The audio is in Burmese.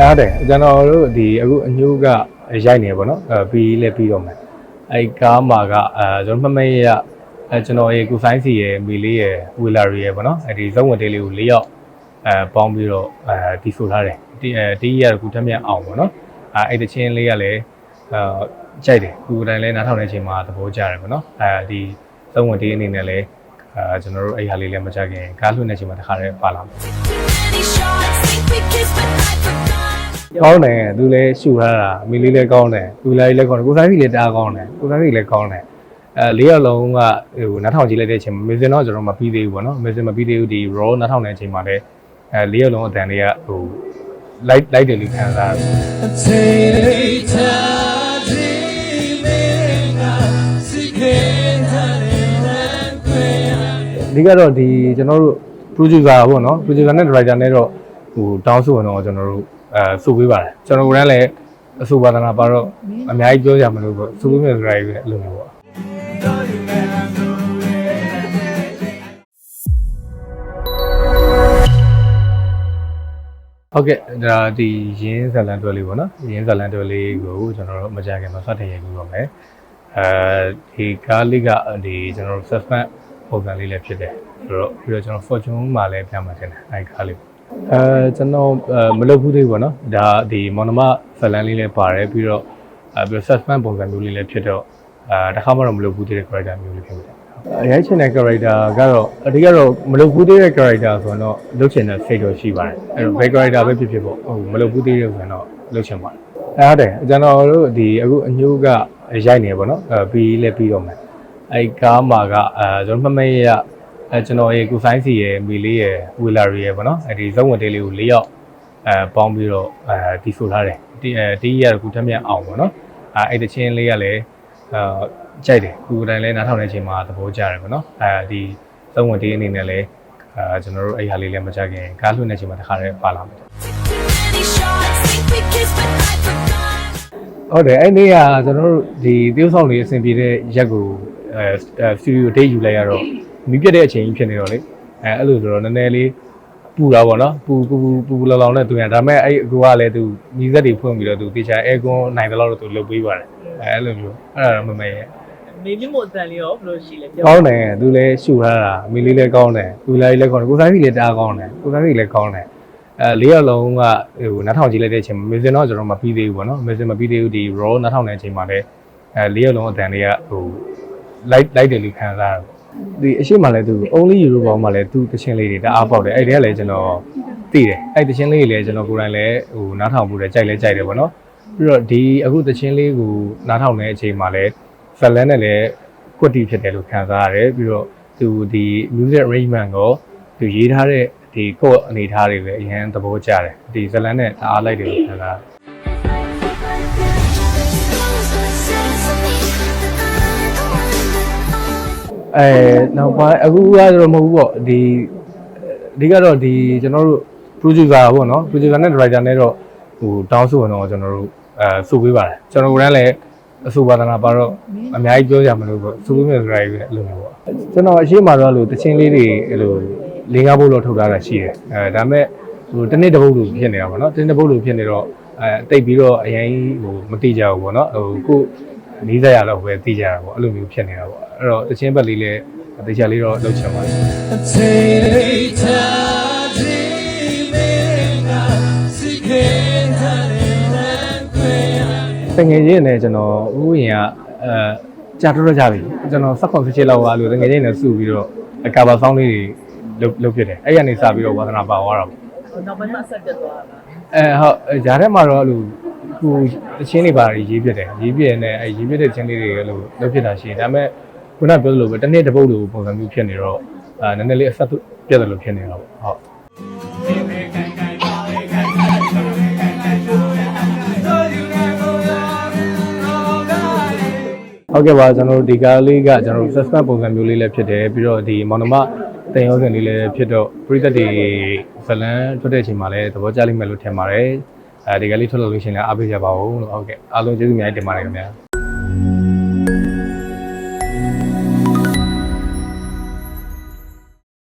အဲ့ဟုတ်တယ်ကျွန်တော်တို့ဒီအခုအညိုးကရိုက်နေပါတော့အဲပြီးလဲပြီးတော့မယ်အဲ့ကားမှာကအဲကျွန်တော်မှတ်မှတ်ရအဲကျွန်တော်ရေကိုဆိုင်းစီရယ်မီလေးရယ်ဝီလာရီရယ်ပေါ့နော်အဲ့ဒီဇုံဝင်တေးလေးကို၄ယောက်အဲပေါင်းပြီးတော့အဲဒီဆိုထားတယ်ဒီအဲဒီရကူထက်မြက်အောင်ပေါ့နော်အဲအဲ့တချင်းလေးကလည်းအဲကြိုက်တယ်ကိုယ်တိုင်လည်းနားထောင်တဲ့အချိန်မှာသဘောကျတယ်ပေါ့နော်အဲဒီဇုံဝင်တေးအနေနဲ့လည်းအဲကျွန်တော်တို့အဲ့ဟာလေးလည်းမကြခင်ကားလွှင့်တဲ့အချိန်မှာတစ်ခါတည်းပါလာမယ် Many shots, think we kissed, but I forgot. ကောင်းတယ်သူလည်းရှူထားတာအမီလေးလည်းကောင်းတယ်သူလည်းလည်းကောင်းတယ်ကိုဆိုင်စီလည်းတအားကောင်းတယ်ကိုဆိုင်စီလည်းကောင်းတယ်အဲလေးရက်လုံးကဟိုနားထောင်ကြည့်လိုက်တဲ့အချိန်မှာမစ်စင်တော့ကျွန်တော်မပြီးသေးဘူးပေါ့နော်မစ်စင်မပြီးသေးဘူးဒီ raw နားထောင်တဲ့အချိန်မှာလည်းအဲလေးရက်လုံးအတန်လေးကဟို light light တယ်လို့ခံစားရတယ်ဒီကတော့ဒီကျွန်တော်တို့ producer ပေါ့နော် producer နဲ့ director နဲ့တော့ဟိုတောင်းဆိုရင်တော့ကျွန်တော်တို့ အဲစုပေးပါတယ်ကျွန်တော်ကလည်းအဆိုပါဒနာပါတော့အများကြီးပြောကြမလို့ပေါ့စုပေးမယ်ဆိုတာကြီးပဲအဲ့လိုမျိုးပေါ့ဟုတ်ကဲ့ဒါဒီရင်းဇလန်တွဲလေးပေါ့နော်ရင်းဇလန်တွဲလေးကိုကျွန်တော်တို့မကြခင်မှာစတင်ရိုက်ပြီးတော့မယ်အဲဒီကားလေးကဒီကျွန်တော်တို့ suspense ပုံစံလေးလည်းဖြစ်တယ်ဆိုတော့ပြီးတော့ကျွန်တော် fortune မှာလည်းပြမှာတင်တယ်အဲဒီကားလေး အဲကျွန်တော်အဲမလုပ်ဘူးသေးဘူးပေါ့နော်ဒါဒီမော်နမဇလန်လေးလည်းပါတယ်ပြီးတော့အဲပြီးတော့ suspense ပုံစံမျိုးလေးလည်းဖြစ်တော့အဲတစ်ခါမှတော့မလုပ်ဘူးသေးတဲ့ character မျိုးလေးဖြစ်တယ်အရိုက်ချင်တဲ့ character ကတော့အဓိကတော့မလုပ်ဘူးသေးတဲ့ character ဆိုတော့လုပ်ချင်တဲ့စိတ်တော့ရှိပါတယ်အဲ့တော့ဘယ် character ပဲဖြစ်ဖြစ်ပေါ့ဟုတ်မလုပ်ဘူးသေးတဲ့ဆိုတော့လုပ်ချင်ပါတယ်အဲ့ဟုတ်တယ်ကျွန်တော်တို့ဒီအခုအညိုးကရိုက်နေပါတော့အဲပြီးလဲပြီးတော့မယ်အဲ့ကားမှာကအဲကျွန်တော်မှတ်မှတ်ရ အဲကျွန်တော်ရေကိုဆိုင်းစီရယ်မီလေးရယ်ဝီလာရီရယ်ပေါ့နော်အဲ့ဒီဇုံဝင်တေးလေးကို၄ယောက်အဲပေါင်းပြီးတော့အဲဒီဆိုထားတယ်ဒီအဲဒီရကူထက်မြက်အောင်ပေါ့နော်အဲအဲ့တချင်းလေးကလည်းအဲကြိုက်တယ်ကိုယ်တိုင်လည်းနားထောင်တဲ့အချိန်မှာသဘောကျတယ်ပေါ့နော်အဲဒီဇုံဝင်တေးအနေနဲ့လည်းအဲကျွန်တော်တို့အဲ့ဟာလေးလည်းမကြခင်ကားလွှင့်တဲ့အချိန်မှာတစ်ခါတည်းပါလာမယ် Many shots, think we kissed, but I forgot. ဟုတ်တယ်အဲ့နေ့ကကျွန်တော်တို့ဒီသရုပ်ဆောင်လေးအဆင်ပြေတဲ့ရက်ကိုအဲစတူဒီယိုဒေးယူလိုက်ရတော့ မီးပြတ်တဲ့အချိန်ကြီးဖြစ်နေတော့လေအဲအဲ့လိုဆိုတော့နည်းနည်းလေးပူတာပေါ့နော်ပူပူပူပူပူလောင်လောင်နဲ့သူရဒါပေမဲ့အဲ့အကူကလည်းသူညီစက်တွေဖွင့်ပြီးတော့သူတေချာအဲကွန်နိုင်တယ်လို့သူလုပ်ပေးပါတယ်အဲအဲ့လိုမျိုးအဲ့ဒါတော့မမေရဲ့မေမြင့်မို့အတန်လေးရောဘယ်လိုရှိလဲပြောကောင်းတယ်သူလည်းရှူထားတာအမီလေးလည်းကောင်းတယ်သူလည်းလည်းကောင်းတယ်ကိုဆိုင်စီလည်းတအားကောင်းတယ်ကိုဆိုင်စီလည်းကောင်းတယ်အဲလေးရက်လုံးကဟိုနားထောင်ကြည့်လိုက်တဲ့အချိန်မှာမစ်စင်တော့ကျွန်တော်မပြီးသေးဘူးပေါ့နော်မစ်စင်မပြီးသေးဘူးဒီ raw နားထောင်တဲ့အချိန်မှာလည်းအဲလေးရက်လုံးအတန်လေးကဟို light light တယ်လို့ခံစားရတယ်ပေါ့ ဒီအရှိမလည်းသူ only euro ဘောင်းမှာလည်းသူတချင်းလေးတွေတအားပေါက်တယ်အဲ့ဒီကလည်းကျွန်တော်သိတယ်အဲ့တချင်းလေးတွေလည်းကျွန်တော်ကိုယ်တိုင်လည်းဟိုနားထောင်ဖို့လည်းကြိုက်လဲကြိုက်တယ်ပေါ့နော်ပြီးတော့ဒီအခုတချင်းလေးကိုနားထောင်တဲ့အချိန်မှာလည်းဇလန်နဲ့လည်းကွက်တီဖြစ်တယ်လို့ခံစားရတယ်ပြီးတော့သူဒီ music arrangement ကိုသူရေးထားတဲ့ဒီကိုယ့်အနေထားတွေလည်းအရင်သဘောကျတယ်ဒီဇလန်နဲ့တအားလိုက်တယ်လို့ခံစားရတယ် အဲနောက်ပိုင်းအခုကတော့မဟုတ်ဘူးပေါ့ဒီအဓိကတော့ဒီကျွန်တော်တို့ producer ပေါ့နော် producer နဲ့ director နဲ့တော့ဟိုတောင်းဆိုရင်တော့ကျွန်တော်တို့အဲစုပေးပါတယ်ကျွန်တော်ကလည်းအဆိုပါဒနာပါတော့အများကြီးပြောကြမလို့ပေါ့စုပေးမယ်ဆိုတာကြီးပဲအဲ့လိုမျိုးပေါ့ကျွန်တော်အရှိမတော့လို့တချင်းလေးတွေအဲ့လိုလေးကားဖို့လို့ထုတ်ထားတာရှိတယ်အဲဒါပေမဲ့ဟိုတစ်နေ့တစ်ပုတ်လို့ဖြစ်နေတာပေါ့နော်တစ်နေ့တစ်ပုတ်လို့ဖြစ်နေတော့အဲတိတ်ပြီးတော့အရင်ဟိုမတိကြဘူးပေါ့နော်ဟိုကို နီးစပ်ရတော့ပဲသိကြတာပေါ့အဲ့လိုမျိုးဖြစ်နေတာပေါ့အဲ့တော့တချင်းဘက်လေးလည်းတေချာလေးတော့လှုပ်ချင်ပါတယ်တငယ်ချင်းနဲ့ကျွန်တော်ဥယျာဉ်ကအဲကြာတော့ကြပြီကျွန်တော်ဆက်ခွန်ဖြစ်ချစ်လောက်ပါလို့တငယ်ချင်းနဲ့စုပြီးတော့ကာဘာဆောင်းလေးတွေလုပ်လုပ်ဖြစ်တယ်အဲ့ရနေစပြီးတော့ဝါသနာပါသွားတာပေါ့နောက်ပိုင်းမှာဆက်ပြတ်သွားတာအဲဟုတ်ဂျားထဲမှာတော့အဲ့လို ဟိုတချင်းတွေပါရေးပြတယ်ရေးပြနေအဲရေးပြတဲ့ချင်းလေးတွေအဲ့လိုလုပ်ဖြစ်တာရှိတယ်ဒါပေမဲ့ခုနပြောသလိုပဲတစ်နေ့တစ်ပုတ်လိုပုံစံမျိုးဖြစ်နေတော့အာနည်းနည်းလေးအဆက်ပြတ်တယ်လို့ဖြစ်နေတာပေါ့ဟုတ်ဟုတ်ကဲ့ပါကျွန်တော်တို့ဒီကားလေးကကျွန်တော်တို့ suspense ပုံစံမျိုးလေးလည်းဖြစ်တယ်ပြီးတော့ဒီမောင်နှမတင်ရောစင်လေးလည်းဖြစ်တော့ပရိသတ်တွေဇလန်းထွက်တဲ့အချိန်မှာလည်းသဘောကျလိမ့်မယ်လို့ထင်ပါတယ် အဲဒီကလေးထွက်လို့လို့ရှိရင်လည်းအားပေးကြပါဦးလို့ဟုတ်ကဲ့အားလုံးကျေးဇူးအများကြီးတင်ပါတယ်ခင်ဗျာ